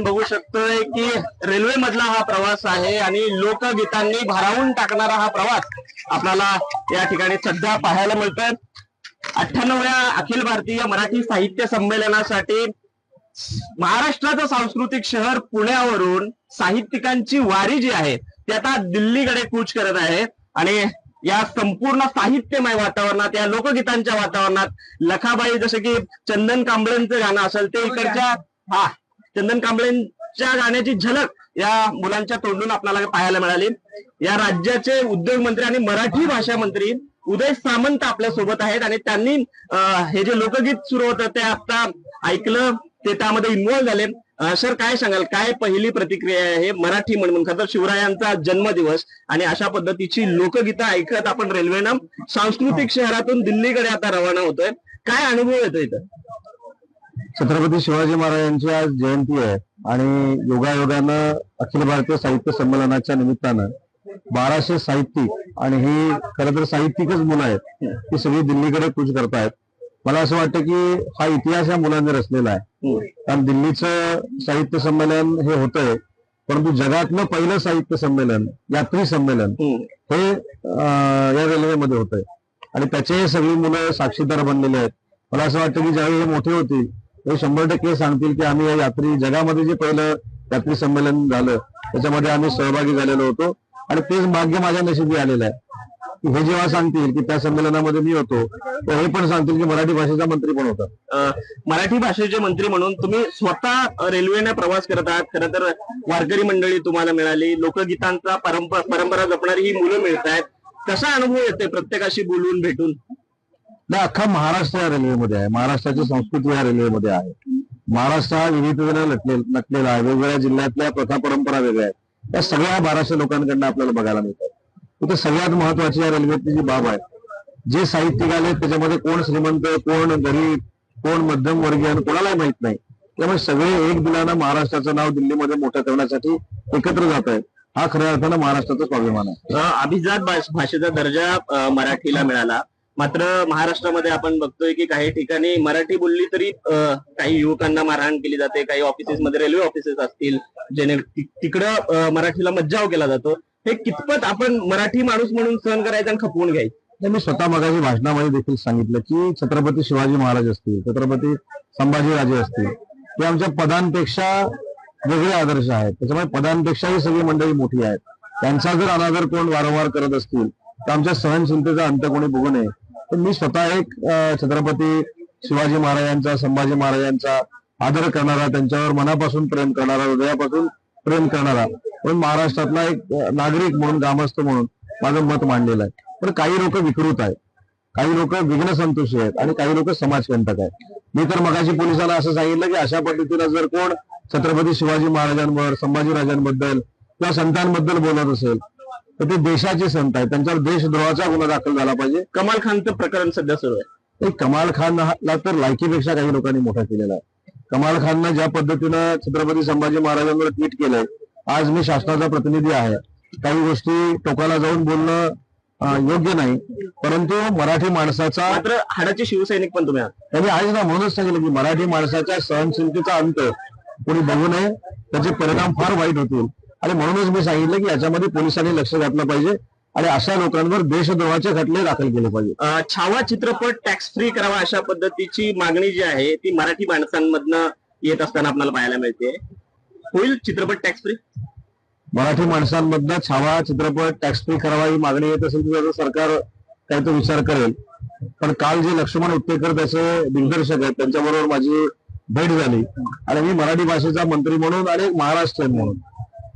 आपण बघू शकतोय की रेल्वे मधला हा प्रवास आहे आणि लोकगीतांनी भारावून टाकणारा हा प्रवास आपल्याला या ठिकाणी सध्या पाहायला मिळतोय. अठ्ठ्याण्णव्या अखिल भारतीय मराठी साहित्य संमेलनासाठी महाराष्ट्राचं सांस्कृतिक शहर पुण्यावरून साहित्यिकांची वारी जी आहे ती आता दिल्लीकडे कूच करत आहे आणि या संपूर्ण साहित्यमय वातावरणात या लोकगीतांच्या वातावरणात लखाबाई जसं की चंदन कांबळेंचं गाणं असेल ते इकडच्या हा चंदन कांबळेंच्या गाण्याची झलक या मुलांच्या तोंडून आपल्याला पाहायला मिळाली. या राज्याचे उद्योग मंत्री आणि मराठी भाषा मंत्री उदय सामंत आपल्यासोबत आहेत आणि त्यांनी हे जे लोकगीत सुरू होतं ते आता ऐकलं ते त्यामध्ये इन्व्हॉल्व्ह झाले. सर काय सांगाल? काय पहिली प्रतिक्रिया आहे? मराठी म्हणून खरं तर शिवरायांचा जन्मदिवस आणि अशा पद्धतीची लोकगीतं ऐकत आपण रेल्वेनं सांस्कृतिक शहरातून दिल्लीकडे आता रवाना होतोय. काय अनुभव येतो इथं? छत्रपती शिवाजी महाराजांची आज जयंती आहे आणि योगायोगानं अखिल भारतीय साहित्य संमेलनाच्या निमित्तानं बाराशे साहित्यिक आणि हे खरं तर साहित्यिकच मुलं आहेत ती सगळी दिल्लीकडे कूच करतायत. मला असं वाटतं की हा इतिहास या मुलांनी रचलेला आहे. कारण दिल्लीचं साहित्य संमेलन हे होतंय परंतु जगातलं पहिलं साहित्य संमेलन यात्री संमेलन हे या रेल्वेमध्ये होतंय. आणि त्याचे सगळी मुलं साक्षीदार बनलेले आहेत. मला असं वाटतं की ज्यावेळी हे मोठे होतील हे शंभर टक्के सांगतील की आम्ही या यात्री जगामध्ये जे पहिलं यात्री संमेलन झालं त्याच्यामध्ये आम्ही सहभागी झालेलो होतो. आणि तेच भाग्य माझ्या नशिबी आलेलं आहे. हे जेव्हा सांगतील की त्या संमेलनामध्ये मी होतो तर हे पण सांगतील की मराठी भाषेचा मंत्री पण होता. मराठी भाषेचे मंत्री म्हणून तुम्ही स्वतः रेल्वेने प्रवास करत आहात. खरं तर वारकरी मंडळी तुम्हाला मिळाली लोकगीतांचा परंपरा परंपरा जपणारी ही मुलं मिळत आहेत कसा अनुभव येते प्रत्येकाशी बोलून भेटून? नाही अख्खा महाराष्ट्र या रेल्वेमध्ये आहे. महाराष्ट्राची संस्कृती या रेल्वेमध्ये आहे. महाराष्ट्र हा विविधतेने नटले नटलेला आहे. वेगवेगळ्या जिल्ह्यातल्या प्रथा परंपरा वेगळ्या आहेत. त्या सगळ्या बाराशे लोकांकडनं आपल्याला बघायला मिळतात. तिथे सगळ्यात महत्वाची या रेल्वेतली जी बाब आहे जे साहित्यिक आले त्याच्यामध्ये कोण श्रीमंत कोण गरीब कोण मध्यमवर्गीय आणि कोणालाही माहीत नाही. त्यामुळे सगळे एक दिलानं महाराष्ट्राचं नाव दिल्लीमध्ये मोठं करण्यासाठी एकत्र जात आहेत. हा खऱ्या अर्थानं महाराष्ट्राचा स्वाभिमान आहे. अभिजात भाषेचा दर्जा मराठीला मिळाला. मात्र महाराष्ट्रामध्ये आपण बघतोय की काही ठिकाणी मराठी बोलली तरी काही युवकांना मारहाण केली जाते काही ऑफिसेस मध्ये रेल्वे ऑफिसेस असतील जेणे तिकडं मराठीला मज्जाव केला जातो. हे कितपत आपण मराठी माणूस म्हणून सहन करायचं आणि खपवून घ्यायचं? मी स्वतः मगाशी भाषणामध्ये देखील सांगितलं की छत्रपती शिवाजी महाराज असतील छत्रपती संभाजीराजे असतील ते आमच्या पदांपेक्षा वेगळे आदर्श आहेत. त्याच्यामुळे पदांपेक्षाही सगळी मंडळी मोठी आहेत. त्यांचा जर अनादर कोण वारंवार करत असतील तर आमच्या सहनशीलतेचा अंत कोणी बघू नये. तर मी स्वतः एक छत्रपती शिवाजी महाराजांचा संभाजी महाराजांचा आदर करणारा त्यांच्यावर मनापासून प्रेम करणारा हृदयापासून प्रेम करणारा पण महाराष्ट्रातला एक नागरिक म्हणून ग्रामस्थ म्हणून माझं मत मांडलेलं आहे. पण काही लोक विकृत आहेत. काही लोक विघ्न संतोषी आहेत आणि काही लोक समाजकंटक आहेत. मी तर मगाशी पोलिसांना असं सांगितलं की अशा पद्धतीनं जर कोण छत्रपती शिवाजी महाराजांवर संभाजीराजांबद्दल किंवा संतांबद्दल बोलत असेल तर ते देशाचे संत आहेत. त्यांच्यावर देशद्रोहाचा गुन्हा दाखल झाला पाहिजे. कमाल खानचं प्रकरण सध्या सुरू आहे. एक कमाल खानला तर लायकीपेक्षा काही लोकांनी मोठा केलेला आहे. कमाल खाननं ज्या पद्धतीनं छत्रपती संभाजी महाराजांवर ट्विट केलंय आज मी शासनाचा प्रतिनिधी आहे. काही गोष्टी टोकाला जाऊन बोलणं योग्य नाही. परंतु मराठी माणसाचा मात्र हाडाचे शिवसैनिक पण तुम्ही त्यांनी आज ना म्हणूनच सांगितलं की मराठी माणसाच्या सहनशीलतेचा अंत कोणी बघू नये. त्याचे परिणाम फार वाईट होतील. आणि म्हणूनच मी सांगितलं की याच्यामध्ये पोलिसांनी लक्ष घातलं पाहिजे आणि अशा लोकांवर देशद्रोहाचे खटले दाखल केले पाहिजे छावा चित्रपट टॅक्स फ्री करावा अशा पद्धतीची मागणी जी आहे ती मराठी माणसांमधनं येत असताना आपल्याला पाहायला मिळते. होईल चित्रपट टॅक्स फ्री मराठी माणसांमधनं छावा चित्रपट टॅक्स फ्री करावा ही मागणी येत असेल तर सरकार काही तो विचार करेल. पण काल जे लक्ष्मण उत्तेकर त्याचे दिग्दर्शक आहेत त्यांच्याबरोबर माझी भेट झाली. आणि मी मराठी भाषेचा मंत्री म्हणून आणि एक महाराष्ट्रीयन म्हणून.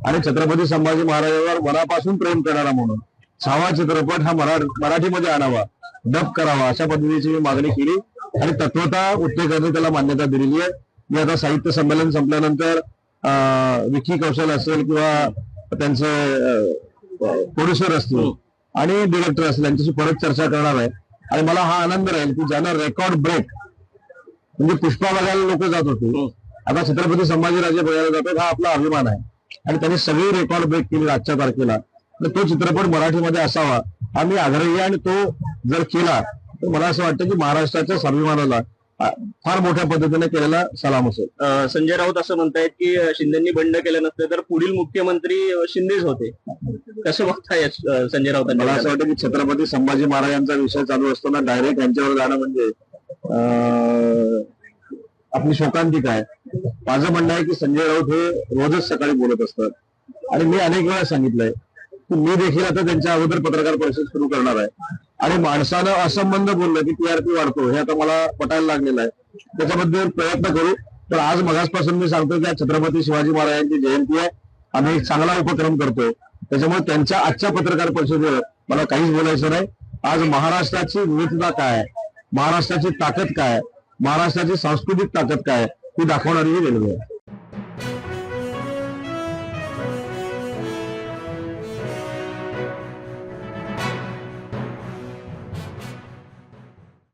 आणि छत्रपती संभाजी महाराजांवर मनापासून प्रेम करणारा म्हणून छावा चित्रपट हा मरा मराठीमध्ये आणावा डब करावा अशा पद्धतीची मी मागणी केली आणि तत्वता उत्तेकरने त्याला मान्यता दिलेली आहे. मी आता साहित्य संमेलन संपल्यानंतर अं, विकी कौशल असेल किंवा त्यांचे प्रोड्युसर असतील आणि डिरेक्टर असतील यांच्याशी परत चर्चा करणार आहे. आणि मला हा आनंद राहील की ज्यांना रेकॉर्ड ब्रेक म्हणजे पुष्पा बघायला लोक जात होते आता छत्रपती संभाजीराजे बघायला जातात हा आपला अभिमान आहे. आणि त्यांनी सगळी रेकॉर्ड ब्रेक केली आजच्या तारखेला. तर तो चित्रपट मराठीमध्ये असावा हा मी आग्रही आणि तो जर केला तर मला असं वाटतं की महाराष्ट्राच्या स्वाभिमानाला फार मोठ्या पद्धतीने केलेला सलाम असेल. संजय राऊत असं म्हणतायत की शिंदेनी बंड केलं नसतं तर पुढील मुख्यमंत्री शिंदेच होते. कसं बघताय संजय मला असं वाटतं की छत्रपती संभाजी महाराजांचा विषय चालू असताना डायरेक्ट यांच्यावर जाणं म्हणजे आपली शोकांतिका आहे. माझं म्हणणं आहे की संजय राऊत हे रोजच सकाळी बोलत असतात. आणि मी अनेक वेळा सांगितलंय की मी देखील आता त्यांच्या अगोदर पत्रकार परिषद सुरू करणार आहे. आणि माणसानं असंबंध बोललं की टीआरपी वाढतो हे आता मला पटायला लागलेलं आहे. त्याच्याबद्दल प्रयत्न करू. तर आज मगासपासून मी सांगतो की छत्रपती शिवाजी महाराजांची जयंती आहे. आम्ही एक चांगला उपक्रम करतोय. त्याच्यामुळे त्यांच्या आजच्या पत्रकार परिषदेवर मला काहीच बोलायचं नाही. आज महाराष्ट्राची विविधता काय आहे? महाराष्ट्राची ताकद काय आहे? महाराष्ट्राची सांस्कृतिक ताकद काय आहे? ती दाखवणारी ही रेल्वे आहे.